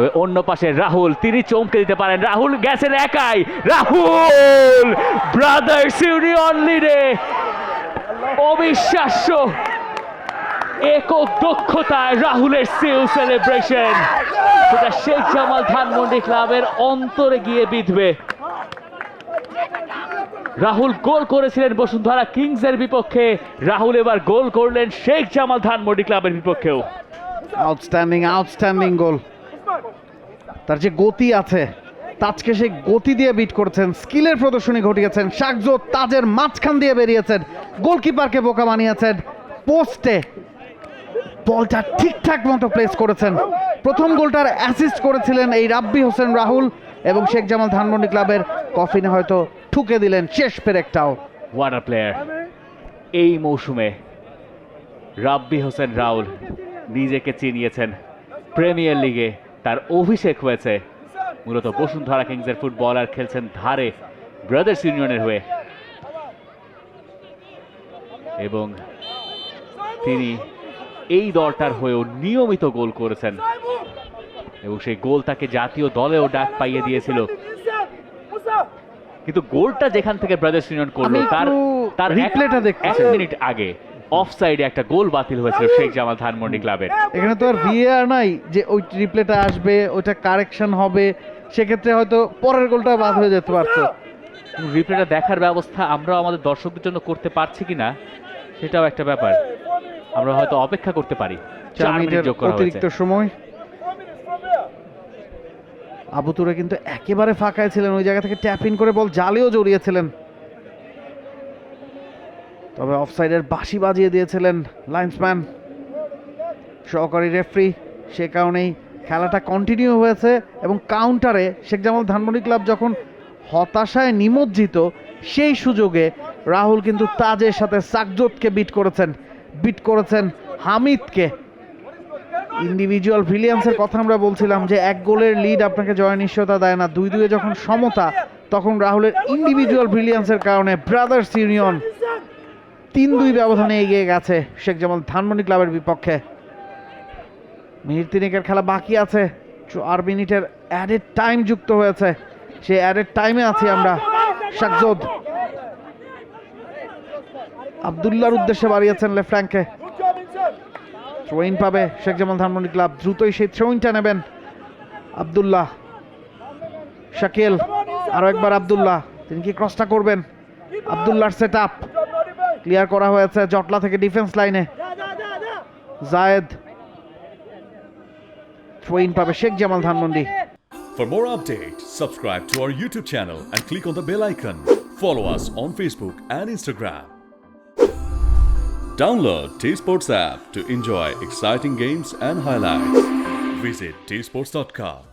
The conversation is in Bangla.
তবে অন্য পাশে রাহুল, তিনি চমকে দিতে পারেন। রাহুল গেছেন একাই। রাহুল ব্রাদার্স ইউনিয়ন লিডে অবিশ্বাস্য একক দক্ষতায় রাহুলের সিল সেলিব্রেশন সেটা শেখ জামাল ধানমন্ডি ক্লাবের অন্তরে গিয়ে বিঁধবে। রাহুল গোল করেছিলেন বসুন্ধরা কিংসের বিপক্ষে। রাহুল এবার গোল করলেন শেখ জামাল ধানমন্ডি ক্লাবের বিপক্ষেও। আউটস্ট্যান্ডিং আউটস্ট্যান্ডিং গোল তার যে গতি আছে, তাজকে সেই গতি দিয়ে বিট করেছেন, স্কিলের প্রদর্শনী ঘটিয়েছেন, শাকজো তাজের মাঝখান দিয়ে বেরিয়েছেন, গোলকিপারকে বোকা বানিয়েছেন, পোস্টে বলটা ঠিকঠাক মতো প্লেস করেছেন। প্রথম গোলটার অ্যাসিস্ট করেছিলেন এই রাব্বি হোসেন রাহুল এবং শেখ জামাল ধানমন্ডি ক্লাবের কফিনে হয়তো ঠুকে দিলেন শেষ পেরেকটাও। ওয়াটার প্লেয়ার এই মৌসুমে রাব্বি হোসেন রাহুল নিজেকে চিনিয়েছেন প্রিমিয়ার লিগে তার অভিষেক হয়েছে। মূলত বসুন্ধরা কিংসের ফুটবলার খেলছেন ধারে ব্রাদার্স ইউনিয়নের হয়ে। এবং তিনি এই দলটার হয়েও নিয়মিত গোল করেছেন। এবং সেই গোল তাকে জাতীয় দলেও ডাক পাইয়ে দিয়েছিল। কিন্তু গোলটা যেখান থেকে ব্রাদার্স ইউনিয়ন করল তার তার replayটা দেখতে এক মিনিট আগে। অফ সাইডে একটা গোল বাতিল হয়েছিল শেখ জামাল ধানমন্ডি ক্লাবের। এখানে তো আর ভিএআর নাই যে ওই রিপ্লেটা আসবে ওইটা কারেকশন হবে সেক্ষেত্রে হয়তো পরের গোলটা বাদ হয়ে যেতে পারতো। রিপ্লেটা দেখার ব্যবস্থা আমরা আমাদের দর্শকদের জন্য করতে পারছি কিনা সেটাও একটা ব্যাপার। আমরা হয়তো অপেক্ষা করতে পারি। অতিরিক্ত সময়। আবুতুরা কিন্তু একেবারে ফাঁকায় ছিলেন ওই জায়গা থেকে ট্যাপ ইন করে বল জালেও জড়িয়েছিলেন তবে অফসাইডের বাঁশি বাজিয়ে দিয়েছিলেন লাইন্সম্যান। সহকারী রেফরি, সে কারণেই খেলাটা কন্টিনিউ হয়েছে এবং কাউন্টারে শেখ জামাল ধানমন্ডি ক্লাব যখন হতাশায় নিমজ্জিত, সেই সুযোগে রাহুল কিন্তু তাজের সাথে সাকজোতকে বিট করেছেন। বিট করেছেন হামিদকে। ইন্ডিভিজুয়াল ব্রিলিয়ান্সের কথা আমরা বলছিলাম যে এক গোলের লিড আপনাকে জয় নিশ্চয়তা দেয় না। দুই দুয়ে যখন সমতা, তখন রাহুলের ইন্ডিভিজুয়াল ব্রিলিয়ান্সের কারণে ব্রাদার্স ইউনিয়ন তিন দুই ব্যবধানে এগিয়ে গেছে শেখ জামাল ধানমন্ডি ক্লাবের বিপক্ষে। মিনিট তিনেকের খেলা বাকি আছে। চার মিনিটের অ্যাডেড টাইম যুক্ত হয়েছে। সেই অ্যাডেড টাইমে আছি আমরা। শাকজোদ আবদুল্লাহর উদ্দেশ্যে বাড়িয়েছেন লেফট ফ্ল্যাঙ্কে থ্রোইন পাবে শেখ জামাল ধানমন্ডি ক্লাব। দ্রুতই সেই থ্রোইনটা নেবেন আবদুল্লাহ। শাকিল। আরও একবার আবদুল্লাহ। তিনি কি ক্রসটা করবেন? আবদুল্লাহর সেট আপ ক্লিয়ার করা হয়েছে জটলা থেকে ডিফেন্স লাইনে জায়েদ থ্রোইন পাবে Sheikh Jamal Dhanmondi For more updates, subscribe to our YouTube channel and click on the bell icon. Follow us on Facebook and Instagram. Download T Sports app to enjoy exciting games and highlights. Visit tsports.com.